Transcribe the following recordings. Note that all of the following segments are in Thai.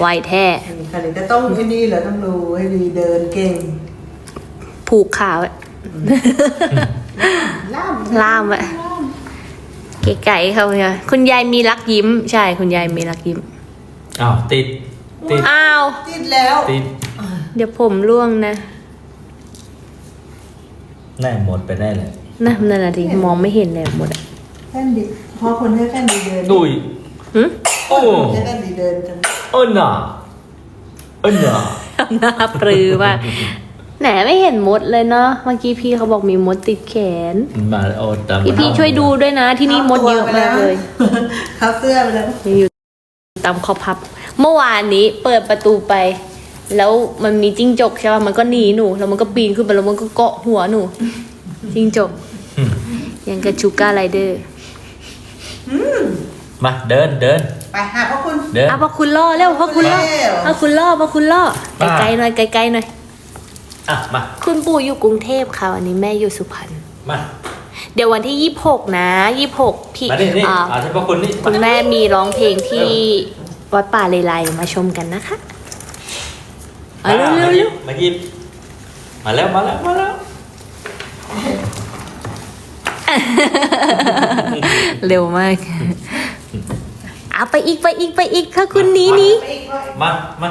ไวแท้คันนี้จะต้องไอ้นี่เหรอต้องดูให้ดีเดินเก่ง ผูกขาไว้ล่ามล่ามไว้ไก่ๆเขาเนี่ยคุณยายมีรักยิ้ม ใช่ คุณยายมีรักยิ้ม อ้าวติด ติด อ้าว ติดแล้ว ติด เดี๋ยวผมร่วงนะแน่หมดไปได้เลยนะนั่นน่ะดิมองไม่เห็นเลยหมดอะแฟนดีพอคนให้แฟนดีเดินดุย หึโอ้ให้แฟนดีเดินกันเอิ้นอะเอิ้นอะทำหน้าปรือว่ากแหนไม่เห็นมดเลยเนาะเมื่อกี้พี่เขาบอกมีมดติดแขนมาโอ้ตามพี่พี่ช่วยดูด้วยนะ ที่นี่มดเยอะมากเลยเข้าเสื้อไปแล้วมีอยู่ตามขอบพับ เมื่อวานนี้เปิดประตูไป แล้วมันมีจิ้งจกใช่ป่ะมันก็หนีหนูแล้วมันก็ปีนขึ้นไปแล้วมันก็เกาะหัวหนูจิ้งจกยังกับชูการ์ไรเดอร์ มาเดินเดินไปหาพ่อคุณ เดินอะพอคุณล่อเร็วพอคุณล่อเร็ว พอคุณล่อพอคุณล่อมาไกลๆหน่อยไกลๆหน่อยอะมาคุณปู่อยู่กรุงเทพค่ะวันนี้แม่อยู่สุพรรณมา เดี๋ยววันที่ยี่หกนะยี่หกพี่มาดินี่อ่าอ่าใช่พวกคุณนี่คุณแม่มีร้องเพลงที่วัดป่าเลไลมาชมกันนะคะเอาเร็วเร็วเร็วมาหยิบมาแล้วมาแล้วมาแล้วเร็วมาก เอาไปอีกไปอีกไปอีกพ่อคุณหนีหนีไปอีกไปอีกมามา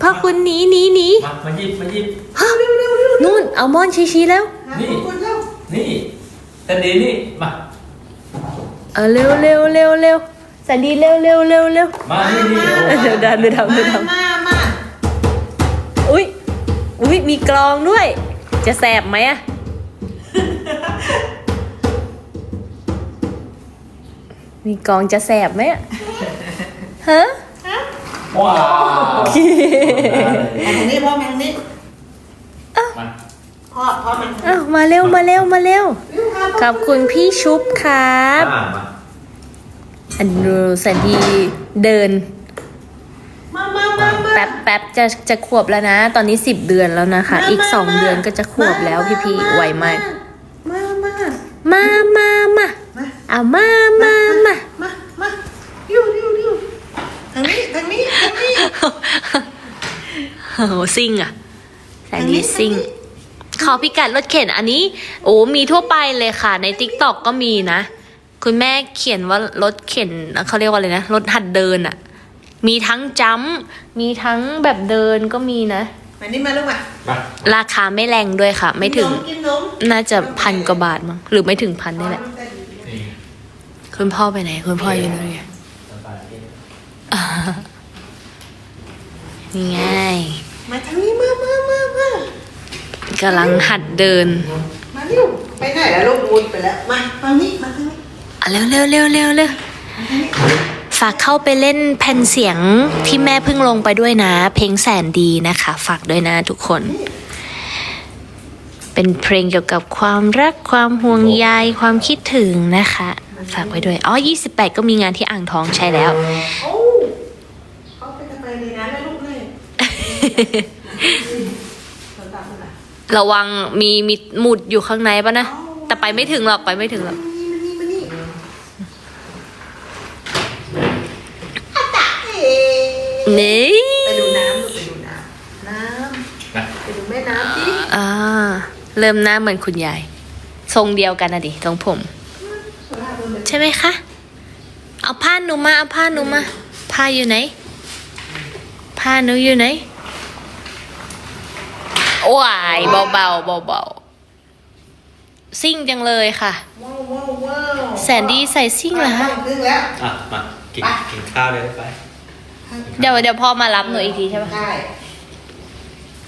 พ่อคุณหนีหนีหนีมามาหยิบมาหยิบนู่นเอามอนชี้ๆแล้วหาพ่อคุณเร็วนี่แต่ดีนี่มาเอาเร็วเร็วเร็วเร็วสันดีเร็วเร็วเร็วเร็วมานี่นี่โอ้เดี๋ยวดันเดี๋ยวทำเดี๋ยวทมามาำอุ้ยอุ้ยมีกลองด้วย จะแสบไหมอะ มีกลองจะแสบไหมอะฮะว้าวมาทางนี้พ่อมาทางนี้มาพ่อพ่อมันอ้าวมาเร็วมาเร็วมาเร็ววิวหาพ่อขอบคุณพี่ชุบครับอ่ามาอันดูสันดีเดินมามามามาแป๊บแป๊บจะจะขวบแล้วนะ ตอนนี้สิบเดือนแล้วนะคะ อีกสองเดือนก็จะขวบแล้วพี่พี่ๆไวมากมามามามามามาเอามามามามามาดิวดิวดิวทางนี้ทางนี้ทางนี้โอ้โหซิ่งอะแสนดีอันนี้ซิ่งขอพิกัดรถเข็นอันนี้ โอ้มีทั่วไปเลยค่ะ ใน t ิ k t o k ก็มีนะ คุณแม่เขียนว่ารถเข็นเขาเรียกว่าอะไรนะ รถหัดเดินอะมีทั้งจัมป์มีทั้งแบบเดินก็มีนะมานี่มาลูกมามาราคาไม่แรงด้วยค่ะ ไม่ถึงกินนมน่าจะพันกว่าบาทมั้งหรือไม่ถึงพันนี่แหละนี่คุณพ่อไปไหน คุณพ่ออยู่นู่นไงสบายดีอ่า นี่ไงมาทางนี้มามามามากำลังหัดเดิน มาเร็วไปไหนแล้วลูกวุนไปแล้ว มาทางนี้มาทางนี้อะเร็วเร็วเร็วเร็วเร็วฝากเข้าไปเล่นแผ่นเสียงที่แม่เพิ่งลงไปด้วยนะ เพลงแสนดีนะคะ ฝากด้วยนะทุกคน เป็นเพลงเกี่ยวกับความรักความห่วงใยความคิดถึงนะคะ ฝากไว้ด้วย อ๋อ 28 ก็มีงานที่อ่างทองใช่แล้ว ระวังมีมีหมุดอยู่ข้างในปะนะ แต่ไปไม่ถึงหรอกไปไม่ถึงหรอกมานี่มานี่มานี่อาตาเอ๋นี่ไปดูน้ำลูกไปดูน้ำน้มาำไปดูแม่น้ำสิอ่าเริ่มหน้าเหมือนคุณยาย ทรงเดียวกันนะดิทรงผมโซล่าเดินไปใช่ไหมคะ เอาผ้าหนูมา เอาผ้าหนูมา ผ้าอยู่ไหน ผ้าหนูอยู่ไหน ว้ายเบาเบาเบาเบาๆซิ่งจังเลยค่ะว้าวว้าวว้าวแสนดีใส่ซิ่งเหรอคะครึ่งแล้วอะมากินกินข้าวเลยไป เดี๋ยวเดี๋ยวพ่อมารับหนูอีกทีใช่ปะได้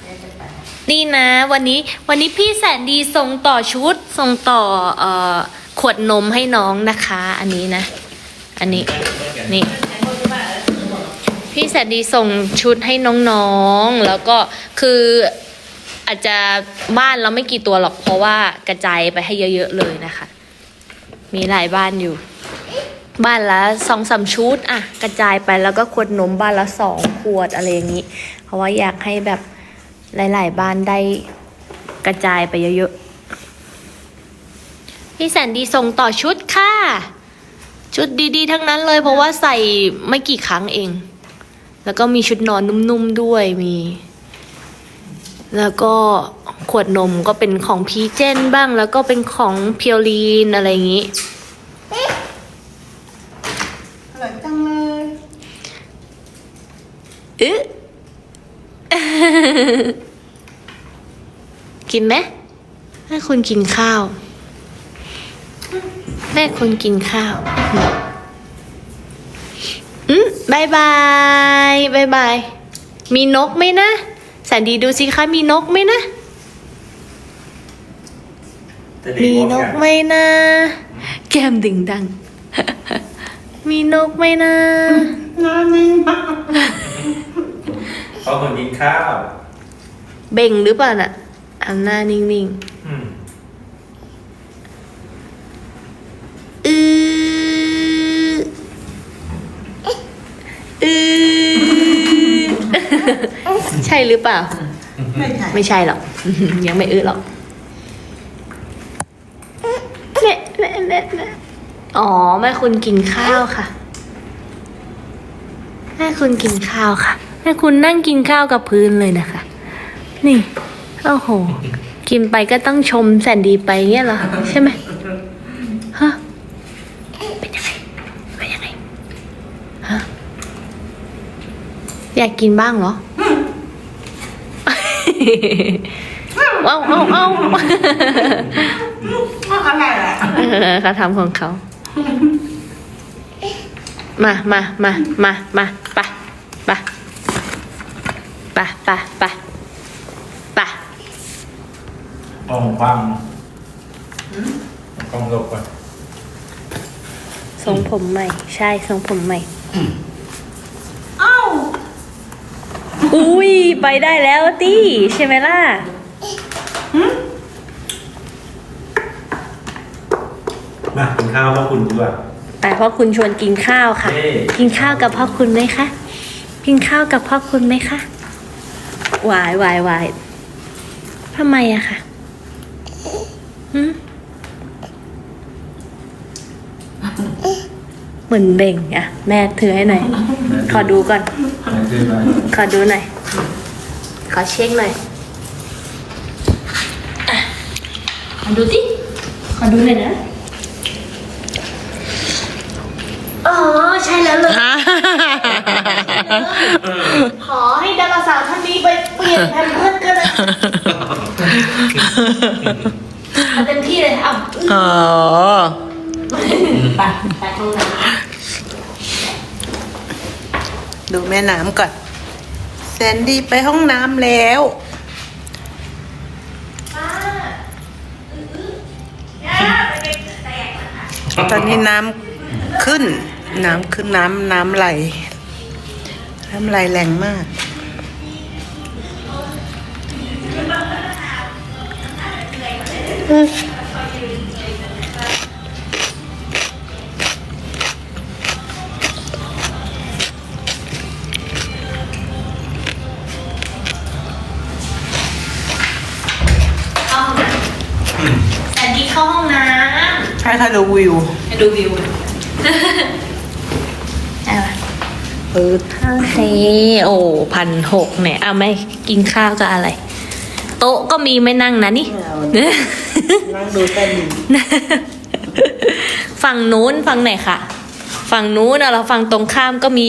แม่จะไปนี่นะ วันนี้วันนี้พี่แสนดีส่งต่อชุดส่งต่อเอ่อขวดนมให้น้องนะคะ อันนี้นะ อันนี้นี่พี่แสนดีส่งชุดให้น้องๆ แล้วก็คือ อาจจะบ้านเราไม่กี่ตัวหรอกเพราะว่ากระจายไปให้เยอะๆเลยนะคะ มีหลายบ้านอยู่ บ้านละสองสามชุดอะกระจายไปแล้วก็ขวดนมบ้านละสองขวดอะไรอย่างนี้ เพราะว่าอยากให้แบบหลาย ๆ บ้านได้กระจายไปเยอะๆพี่แสนดีส่งต่อชุดค่ะ ชุดดีๆ ทั้งนั้นเลย เพราะว่าใส่ไม่กี่ครั้งเอง แล้วก็มีชุดนอนนุ่มๆด้วยมี แล้วก็ขวดนมก็เป็นของพีเจนบ้างแล้วก็เป็นของเพียวลีนอะไรอย่างงี้อร่อยจังเลยอึะกินไหมให้คุณกินข้าว แม่คุณกินข้าวอืมบายบายบายบาย มีนกไหมนะ แสนดีดูสิคะมีนกไหมนะ มีนกไหมนะ แก้มดึงดัง มีนกไหมนะน้ำนิ่งมากเพราะคนกินข้าว เบ่งหรือเปล่าน่ะทำหน้านิ่งอืมๆ ช่หรือเปล่า ไม่ใช่ไม่ใช่หรอก ยังไม่อื้อหรอกแม่แม่แม่แม่อ๋อแม่คุณกินข้าวค่ะ แม่คุณกินข้าวค่ะ แม่คุณนั่งกินข้าวกับพื้นเลยนะคะ นี่โอ้โห กินไปก็ต้องชมแสนดีไปเงี้ยเหรอใช่ไหมฮะเป็นยังไงเป็นยังไงฮะอยากกินบ้างเหรอ เอาเอาเอาอะไรอะเออเขาทำของเขา มามามามามาไปไปไปไปไปไปกล้องคว่ำกล้องโลกก่อนทรงผมใหม่ ใช่ทรงผมใหม่ เอ้า อุ้ยไปได้แล้วตี้ใช่ไหมล่ะมากินข้าวพ่อคุณดีกว่าแต่พ่อคุณชวนกินข้าวค่ะเย้กินข้าวกับพ่อคุณไหมคะ กินข้าวกับพ่อคุณไหมคะวายวายวายทำไมอะคะหืมเหมือนเบ่งอะแม่ถือให้หน่อย ขอดูก่อนไหนคืออะไรขอดูหน่อย ขอเช็คหน่อยอะขอดูสิขอดูหน่อยนะ อ๋อ ใช่แล้วเลย ขอให้ดาราสาวท่านนี้ไปเปลี่ยนแพมเพิร์สก็ได้เอาเต็มที่เลยเอาอ๋อไปไปห้องน้ดูแม่น้ำก่อน แซนดี้ไปห้องน้ำแล้วตอนนี้น้ำขึ้น น้ำขึ้นน้ำน้ำไหล น้ำไหลแรงมากำ ดูวิวำไปดูวิว เอาละเออโอเคโอ้พันหกเนี่ยเอาไหมกินข้าวกับอะไร โต๊ะก็มีไม่นั่งนะนี่ นั่งดูแต่ดีฝั่งนู้นฝั่งไหนคะฝั่งนู้นอะเราฝั่งตรงข้ามก็มี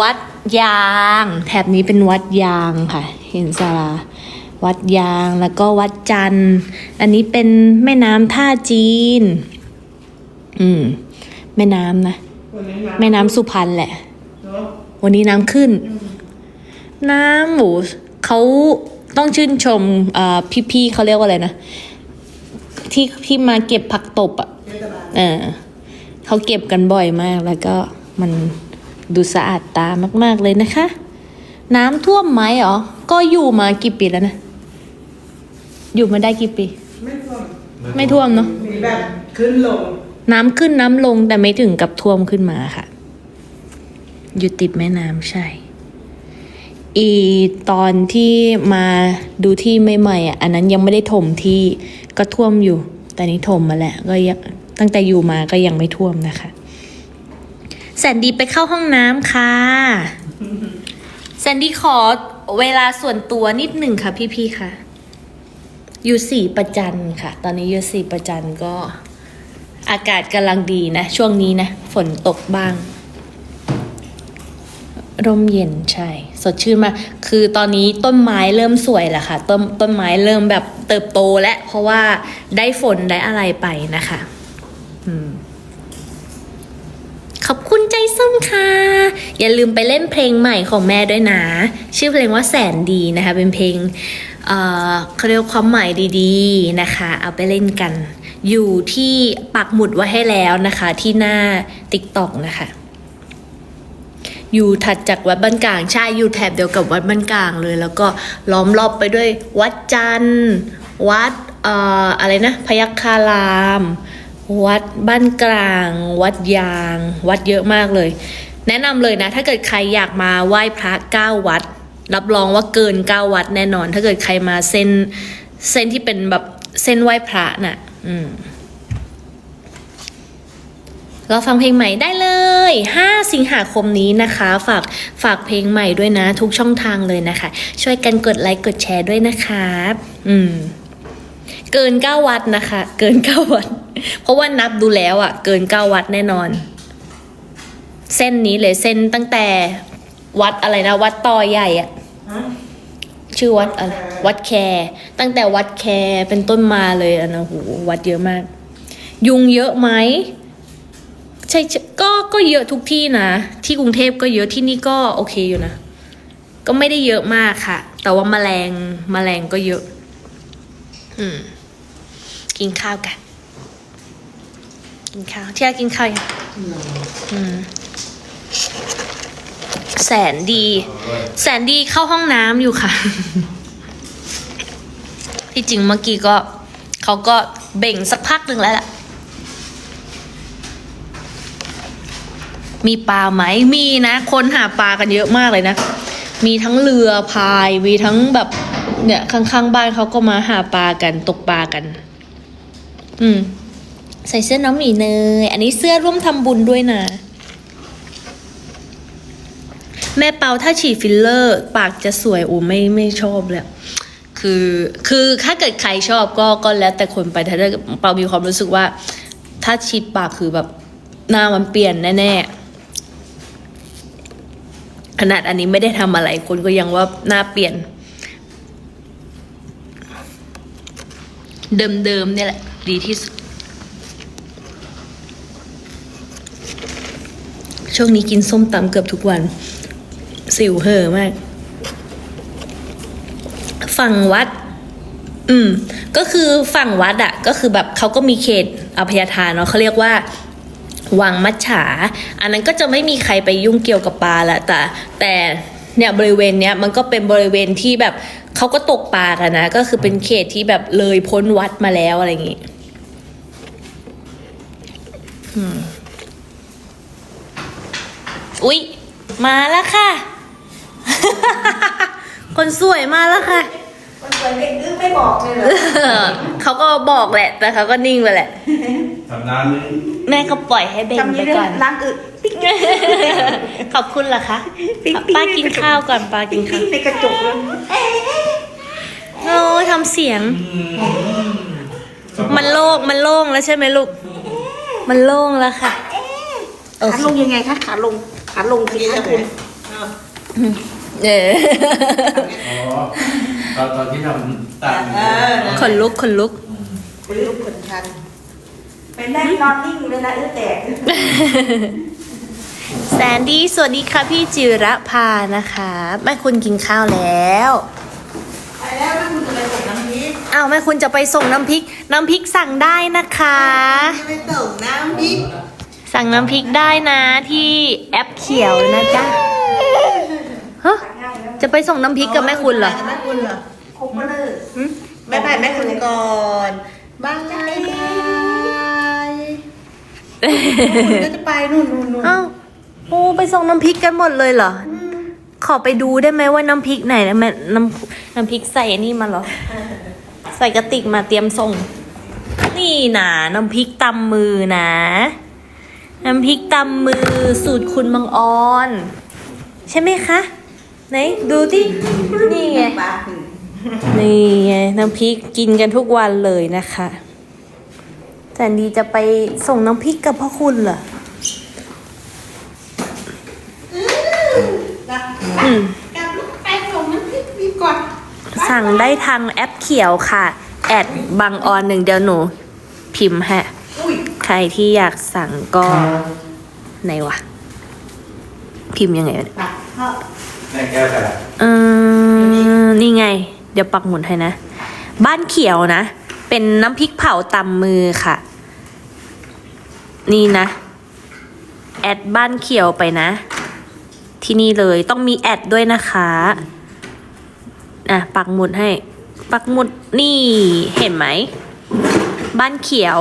วัดยาง แถบนี้เป็นวัดยางค่ะ เห็นสาราวัดยางแล้วก็วัดจันทร์อันนี้เป็นแม่น้ำท่าจีน อืม แม่น้ำนะ แม่น้ำสุพรรณแหละ วันนี้น้ำขึ้น น้ำหมูเขาต้องชื่นชมอ่าพี่ๆเขาเรียกว่าอะไรนะ ที่ที่มาเก็บผักตบอะเออเขาเก็บกันบ่อยมาก แล้วก็มันดูสะอาดตามาก ๆเลยนะคะ น้ำท่วมไหมเหรอก็อยู่มากี่ปีแล้วนะ อยู่มาได้กี่ปี ไม่ท่วม ไม่ท่วมเนาะมีแบบขึ้นลง น้ำขึ้นน้ำลงแต่ไม่ถึงกับท่วมขึ้นมาค่ะ อยู่ติดแม่น้ำใช่ อีตอนที่มาดูที่ใหม่ๆอะอันนั้นยังไม่ได้ถมที่ก็ท่วมอยู่ แต่นี้ถมมาแล้วก็ยังตั้งแต่อยู่มาก็ยังไม่ท่วมนะคะแสนดี้ไปเข้าห้องน้ำค่ะแซนดี้ขอเวลาส่วนตัวนิดหนึ่งค่ะพี่ๆค่ะอยู่สี่ประจันค่ะ ตอนนี้อยู่สี่ประจันก็ อากาศกำลังดีนะ ช่วงนี้นะ ฝนตกบ้างร่มเย็นใช่ สดชื่นมาก คือตอนนี้ต้นไม้เริ่มสวยแล้วค่ะ ต้นต้นไม้เริ่มแบบเติบโตแล้วเพราะว่าได้ฝนได้อะไรไปนะคะอขอบคุณใจส้มค่ะ อย่าลืมไปเล่นเพลงใหม่ของแม่ด้วยนะ ชื่อเพลงว่าแสนดีนะคะ เป็นเพลง เอ่อเขาเรียกความหมายดี ๆ นะคะ เอาไปเล่นกัน อยู่ที่ปักหมุดไว้ให้แล้วนะคะ ที่หน้า TikTok นะคะ อยู่ถัดจากวัดบ้านกลางใช่อยู่แถบเดียวกับวัดบ้านกลางเลย แล้วก็ล้อมรอบไปด้วย วัดจันทร์วัดเอ่ออะไรนะ พยัคฆาราม วัดบ้านกลาง วัดยาง วัดเยอะมากเลย แนะนำเลยนะ ถ้าเกิดใครอยากมาไหว้พระเก้าวัด รับรองว่าเกินเก้าวัดแน่นอน ถ้าเกิดใครมาเส้นเส้นที่เป็นแบบเส้นไหว้พระน่ะ อืมเราฟังเพลงใหม่ได้เลย 5 สิงหาคมนี้นะคะ ฝากฝากเพลงใหม่ด้วยนะ ทุกช่องทางเลยนะคะ ช่วยกันกดไลค์กดแชร์ด้วยนะคะอืม เกิน 9 วัดนะคะ เกิน 9 วัด เพราะว่านับดูแล้วอะ่ะ เกิน 9 วัดแน่นอน เส้นนี้เลยเส้นตั้งแต่วัดอะไรนะ วัดต่อใหญ่อะ ชื่อวัดอะไรวัดแคร์ตั้งแต่วัดแคร์เป็นต้นมาเลยอะนะโหวัดเยอะมาก ยุงเยอะไหมใช่ก็ก็เยอะทุกที่นะ ที่กรุงเทพก็เยอะที่นี่ก็โอเคอยู่นะ ก็ไม่ได้เยอะมากค่ะ แต่ว่าแมลงแมลงก็เยอะ อืม กินข้าวกัน กินข้าวที่ยากกินข้าวยังอืม แสนดี แสนดีเข้าห้องน้ำอยู่ค่ะ ที่จริงเมื่อกี้ก็เขาก็เบ่งสักพักหนึ่งแล้วล่ะ มีปลาไหม มีนะ คนหาปลากันเยอะมากเลยนะ มีทั้งเรือพาย มีทั้งแบบเนี่ยข้างๆบ้านเขาก็มาหาปลากันตกปลากัน อืม ใส่เสื้อน้องหมีเนย อันนี้เสื้อร่วมทำบุญด้วยนะ แม่เปาถ้าฉีดฟิลเลอร์ ปากจะสวยโอ้ไม่ไม่ชอบเลยคือคือถ้าเกิดใครชอบก็ก็แล้วแต่คนไปแต่ถ้าเปามีความรู้สึกว่า ถ้าฉีดปากคือแบบหน้ามันเปลี่ยนแน่ๆขนาดอันนี้ไม่ได้ทำอะไรคนก็ยังว่าหน้าเปลี่ยน เดิมๆเนี่ยแหละ ดีที่สุดช่วงนี้กินส้มตำเกือบทุกวัน สิวเห่อะมาก ฝั่งวัด อืม ก็คือฝั่งวัดอะ่ะก็คือแบบเขาก็มีเขตอภัยทานเนาะเขาเรียกว่าวังมัจฉา อันนั้นก็จะไม่มีใครไปยุ่งเกี่ยวกับปลาละแต่แต่เนี่ยบริเวณเนี้ยมันก็เป็นบริเวณที่แบบเขาก็ตกปลากันนะ ก็คือเป็นเขตที่แบบเลยพ้นวัดมาแล้วอะไรอย่างงี้อืมอุ๊ย มาแล้วค่ะ คนสวยมาแล้วค่ะ มันสวยเด็กดื้อไม่บอกเลยเหรอเขาก็บอกแหละ แต่เขาก็นิ่งไปแหละทำนานนึงแม่ก็ปล่อยให้เบ่งจำไปนี้ได้ก่อนล้างอึปิ๊กขอบคุณเหรอคะปิ๊งปิ๊งป้ากินข้าวก่อนป้ากินข้าวในกระจกเลยโอ้ยทำเสียง มันโล่งมันโล่งแล้วใช่ไหมลูก มันโล่งแล้วค่ะโอขาเคลงยังไงคะขาลง ขาลงทีนะคุณเอออ๋อตอนตอนที่ทำตัดเออ ขนลุกขนลุกเป็นลูกขนชันเป็นแรกนอนนิ่งเลยนะเออแตกแซนดี้สวัสดีค่ะพี่จิรพานะคะแม่คุณกินข้าวแล้วไปแล้วนะคุณจะไปส่งน้ำพริกอ้าวแม่คุณจะไปส่งน้ำพริก น้ำพริกสั่งได้นะคะจะไปส่งน้ำพริก สั่งน้ำพริกได้นะที่แอปเขียวนะจ๊ะฮะจะไปส่งน้ำพริกกับแม่คุณเหรอ แม่คุณเหรอคงมาเลยแม่บายแม่คุณก่อนบายบายคุณก็จะไปนู่นนู่นนู่นเอ้าโอ้ไปส่งน้ำพริกกันหมดเลยเหรอ ขอไปดูได้ไหมว่าน้ำพริกไหนนะแม่น้ำน้ำพริกใส่อันนี่มาเหรอ ใส่กระติกมาเตรียมส่ง นี่นะน้ำพริกตำมือนะ น้ำพริกตำมือสูตรคุณบังออน ใช่ไหมคะ ไหน ดูที่นี่ไงปลานี่ไง น้ำพริกกินกันทุกวันเลยนะคะแสนดีจะไปส่งน้ำพริกกับพ่อคุณเหรออืมกลับลูกไปส่งมันพริกดีกว่า สั่งได้ทางแอปเขียวค่ะ แอดบางออนหนึ่งเดียวหนู พิมพ์ฮะอุ้ย ใครที่อยากสั่งก็ไหนวะ พิมพ์ยังไงวะเนี่ยปลาเพราะแม่แก้วแต่เออนี่ไง เดี๋ยวปักหมุดให้นะ บ้านเขียวนะ เป็นน้ำพริกเผาตำมือค่ะ นี่นะ แอดบ้านเขียวไปนะ ที่นี่เลยต้องมีแอดด้วยนะคะอะปักหมุดให้ ปักหมุดนี่เห็นไหม บ้านเขียว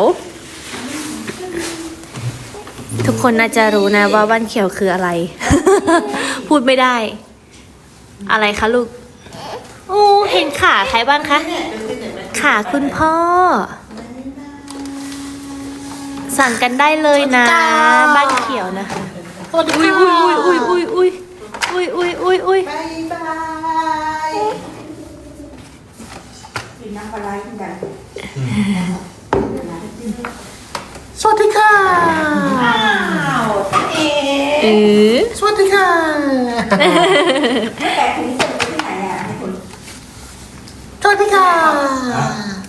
ทุกคนน่าจะรู้นะว่าบ้านเขียวคืออะไร พูดไม่ได้ อะไรคะลูกโอ้เห็นขาใครบ้างคะขาคุณพ่อ สั่งกันได้เลยนะ บ้านเขียวนะคะสวัสดีอุ้ยค่ะอุ้ยอุ้ยอุ้ยอุ้ยอุ้ยอุ้ยอุ้ยอุ้ยบายบายกินน้ำปลาไหลกัน สวัสดีค่ะอ้าวเอ๋เออสวัสดีค่ะแต่ถุงส่งไปที่ไหนอะให้คุณสวัสดีค่ะ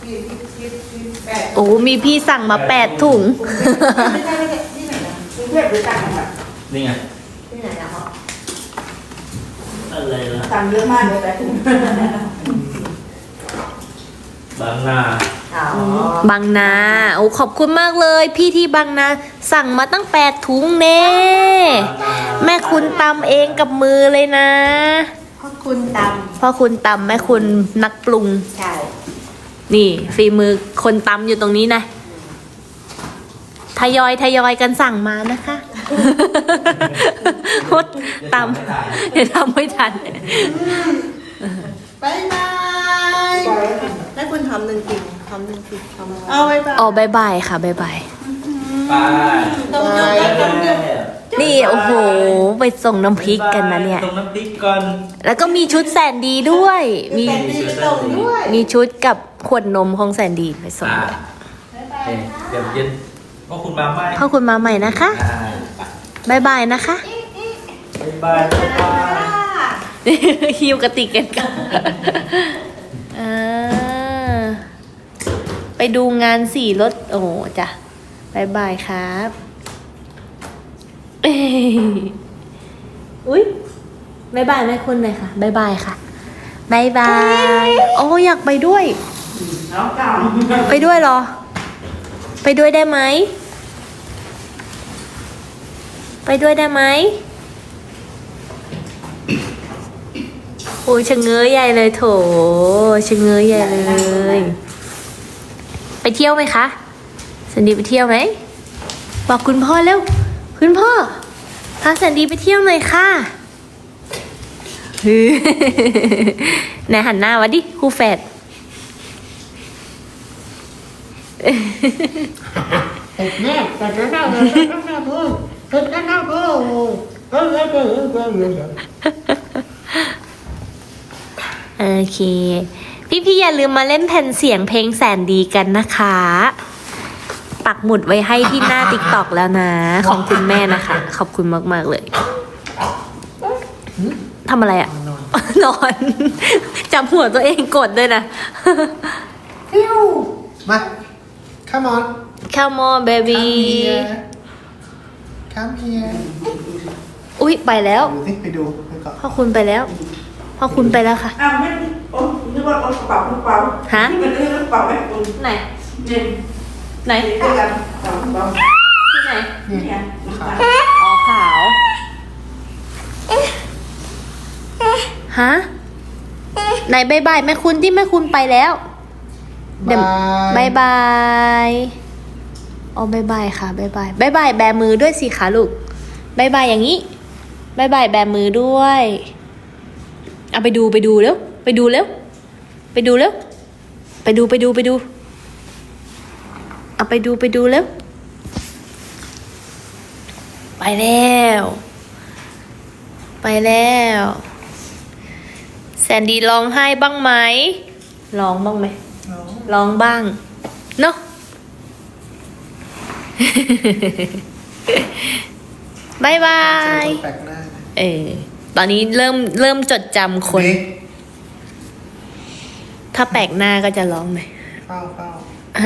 ยี่สิบยี่สิบยี่สิบแปดโอ้มีพี่สั่งมาแปดถุง ไม่ใช่ไม่ใช่ที่ไหนนะกรุงเทพหรือต่างจังหวัดนี่ไงที่ไหนนะเขาอะไรล่ะสั่งเยอะมากเลยแต่ถุงบางนา อ๋อบางนาโอ้ขอบคุณมากเลย พี่ที่บางนา สั่งมาตั้งแปดถุงเน่แม่คุณตำเองกับมือเลยนะพ่อคุณตพ่อคุณตำแม่คุณนักปรุงำใช่นี่ฝีมือคนตำอยู่ตรงนี้นะทยอยทยอยกันสั่งมานะคะพดตำเดี๋ยวทำไม่ทัน บายบายแล้วคุณทำหนึ่งกิน ทำหนึ่งกินทำเอาบายบายอ๋อบายบายค่ะบายบาย ไปต้องยกต้องยกนี่โอ้โห ไปส่งน้ำพริกกันนะเนี่ย ตรงน้ำพริกก่อนแล้วก็มีชุดแสนดีด้วย มีแต่ดีไปส่งด้วยมีชุดกับขวดนมของแสนดีไปส่งอ่าด้วยโอเคเดี๋ยวเย็นพวกคุณมาไหมขอบคุณมาใหม่นะคะอ่าบายบายนะคะบ๊ายบายบ๊ายบาย ฮิวกระติกกันกันอ่า ไปดูงานสี่รถ โอ้จ้ะบายบายครับเอ้ยอุ้ยบายบายแม่คุณเลยค่ะบายบายค่ะบายบายโอ้อยากไปด้วยน้องเก่าไปด้วยเหรอ ไปด้วยได้ไหม ไปด้วยได้ไหมโอ้ยชะเง้อใหญ่เลยโถชะเง้อใหญ่เลยไปเที่ยวไหมคะสันดีไปเที่ยวไหมบอกคุณพ่อเร็วคุณพ่อพาสันดีไปเที่ยวหน่อยค่ะฮือไหนหันหน้ามาดิครูแฝดแม่แต่จะน่าจะน่าพูดจะน่าพูดเออเออเออเออโอเค พี่ๆอย่าลืมมาเล่นแผ่นเสียงเพลงแสนดีกันนะคะ ปักหมุดไว้ให้ที่หน้าติ๊กตอกแล้วนะ ของคุณแม่นะคะ ขอบคุณมากๆเลยทำอะไรอะนอนจับหัวตัวเองกดด้วยนะฟิวมา come on Come on baby come here อุ๊ย ไปแล้ว ดูสิไปดูไปก่อนพ่อคุณไปแล้ว พ่อคุณไปแล้วค่ะ อ้าวไม่โอ้นึกว่าเอากระเป๋ากระเป๋าฮะมันนึกกระเป๋าไหมคุณไหน เนี่ยไหนด้วยกันกระเป๋ากระเป๋าที่ไหน เนี่ยอ๋อขาว ฮะ ไหนบายบายแม่คุณที่แม่คุณไปแล้วเดี๋ยวบายบายอ๋อบายบายค่ะบายบายบายบายแบมือด้วยสิคะลูกบายบายอย่างนี้บายบายแบมือด้วย เอาไปดูไปดูเร็วไปดูเร็วไปดูเร็วไปดูไปดูไปดู เอาไปดูไปดูเร็วไปแล้ว ไปแล้ว แซนดี้ร้องไห้บ้างไหมร้องบ้างไหมร้องบ้างเนาะบายบายแปลกหน้าเออ ตอนนี้เริ่มเริ่มจดจำคนนี่ถ้าแปลกหน้าก็จะร้องไหมเฝ้าเฝ้า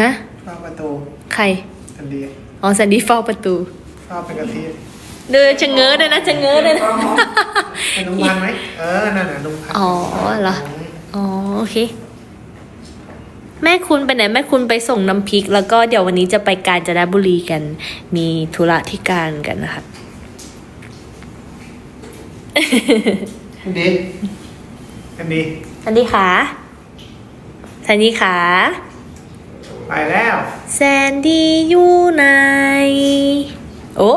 ฮะเฝ้าประตู ใครทันดีอ๋อแซนดี้เฝ้าประตูเฝ้าเป็นกะทิเดินชะเง้อเลยนะชะเง้อเลยนะเป็นลุงพันธุ์ไหมเออนั่นน่ะลุงพันธุ์อ๋อเหรออ๋อโอเคแม่คุณไปไหนแม่คุณไปส่งน้ำพริก แล้วก็เดี๋ยววันนี้จะไปกาญจนบุรีกัน มีธุระที่การกันนะคะ ทันดีทันดีสันดีขาสันดีขาไปแล้วแซนดี้อยู่ไหนโอ้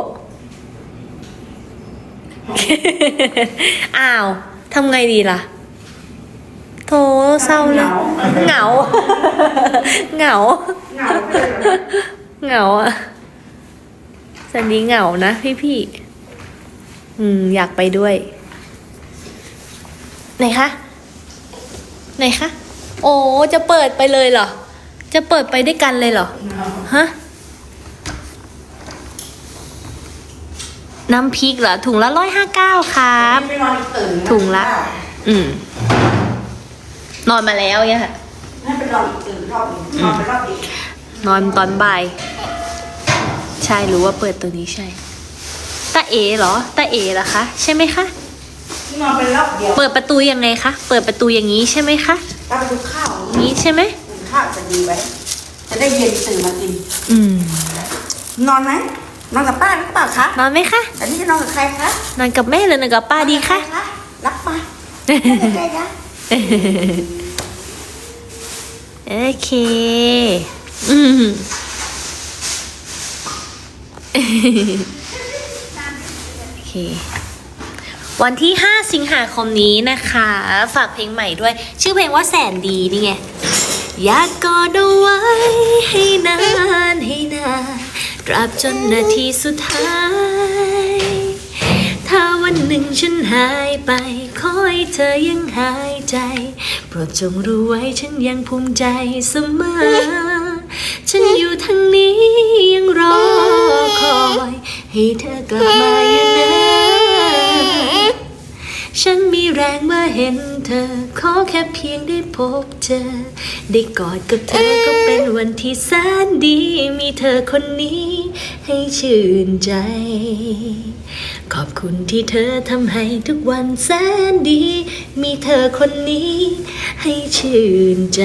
อ้าวทำไงดีล่ะ โถเศร้าเลยเหงา เหงา เหงาอะสันดีเหงานะพี่พี่ๆ อืม อยากไปด้วย ไหนคะ ไหนคะ โอ้ จะเปิดไปเลยเหรอ จะเปิดไปด้วยกันเลยเหรอ ฮะ น้ำพริกเหรอ ถุงละร้อยห้าเก้าครับ ไม่นอนตื่นถุงละ อืม นอนมาแล้วเนี่ยค่ะให้ไปนอนอีกตื่นรอบหนึงนอนไปรอบอีกนอนตอนบ่าย ใช่ รู้ว่าเปิดตัวนี้ใช่ตา เอเหรอตาเอเหรอคะใช่ไหมคะนอนไปรอบเดียวเปิดประตูยังไงคะเปิดประตูอย่างนี้ใช่ไหมคะถ้าไปดูข้าวอย่างนี้ใช่ไหมดูข้าวจะดีไว้จะได้เย็นตื่นมากินอืมนอนไหมนอนกับป้าหรือเปล่าคะนอนไหมคะแต่นี่จะนอนกับใครคะนอนกับแม่หรือนอนกับป้าดีคะรับมาใครคะโอเคอืมโอเค วันที่ 5 สิงหาคมนี้นะคะ ฝากเพลงใหม่ด้วย ชื่อเพลงว่าแสนดีนี่ไง อยากกอดเอาไว้ให้นานให้นานตราบจนนาทีสุดท้าย ถ้าวันหนึ่งฉันหายไปขอให้เธอยังหายใจ โปรดจงรู้ไว้ฉันยังภูมิใจเสมอ ฉันอยู่ทางนี้ยังรอคอย ให้เธอกลับมาอยู่นะฉันมีแรงเมื่อเห็นเธอ ขอแค่เพียงได้พบเจอได้กอดกับเธอก็เป็นวันที่แสนดี มีเธอคนนี้ให้ชื่นใจ ขอบคุณที่เธอทำให้ทุกวันแสนดี มีเธอคนนี้ให้ชื่นใจ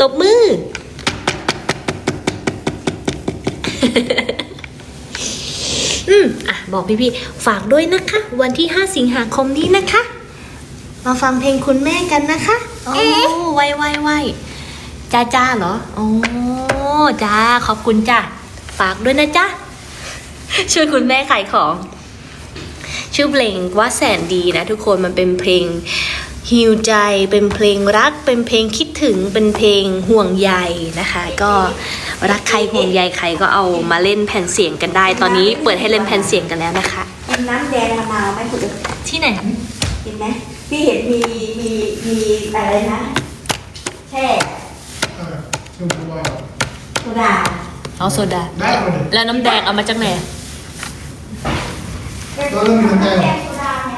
ตบมือ อืม อะ บอกพี่ๆฝากด้วยนะคะ วันที่ 5 สิงหาคมนี้นะคะ มาฟังเพลงคุณแม่กันนะคะโอ้ไวไวไวจ้าจ้าเหรอโอ้จ้าขอบคุณจ้าฝากด้วยนะจ๊ะช่วยคุณแม่ขายของ ชื่อเพลงว่าแสนดีนะทุกคนมันเป็นเพลง ฮิวใจเป็นเพลงรัก เป็นเพลงคิดถึงเป็นเพลงห่วงใยนะคะ ก็รักใครห่วงใยใครก็เอามาเล่นแผ่นเสียงกันได้ ตอนนี้เปิดให้เล่นแผ่นเสียงกันแล้วนะคะกินน้ำแดงมะนาวไหมคุณที่ไหนกินไหมพี่เห็นมีมีมีอะไรนะแช่ชมพูว่าโซดาเอาโซดา ได้หมดเลยแล้วน้ำแดงเอามาจากไหนก็เริ่มมีน้ำแดง โซดาไหม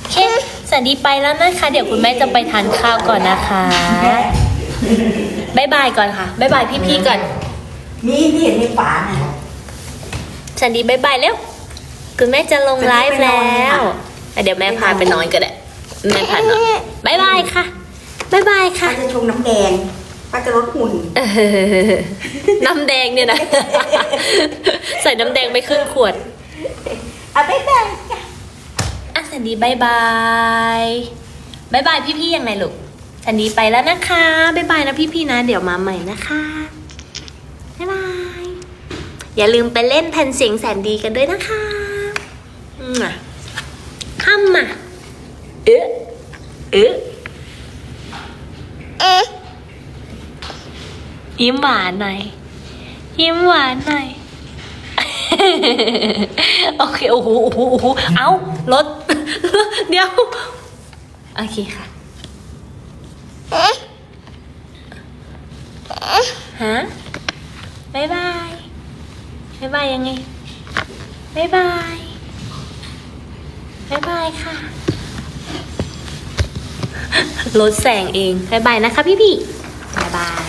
โอเคแสนดีไปแล้วนะคะ เดี๋ยวคุณแม่จะไปทานข้าวก่อนนะคะบายบายก่อนค่ะบายบายพี่ๆก่อนมีพี่เห็นในฝาน่ะแสนดีบายบายเร็วคุณแม่จะลงไลฟ์แล้วอะเดี๋ยวแม่พาไปนอนก็ได้แม่พานอนบายบายค่ะบายบายค่ะป้าจะชงน้ำแดงป้าจะลดหุ่นเออน้ำแดงเนี่ยนะ ใส่น้ำแดงไปครึ่งขวดเอาไปแบ่งจ้ะอะสั นดีบายบายบายบายพี่ๆยังไงลูกสันดีไปแล้วนะคะบายบายนะพี่ๆนะ เดี๋ยวมาใหม่นะคะบายบายอย่าลืมไปเล่นแผ่นเสียงแสนดีกันด้วยนะคะอืมอะข้ามมาเอ๊ะเอ๊ะเอ๊ะยิ้มหวานหน่อยยิ้มหวานหน่อย โอเค โอ้โห โอ้โหโอ้โหเอารถ เดี๋ยว โอเคค่ะฮะบายบายบายบายยังไงบายบายบายบายค่ะรถแสงเองบายบายนะคะพี่พี่บายบาย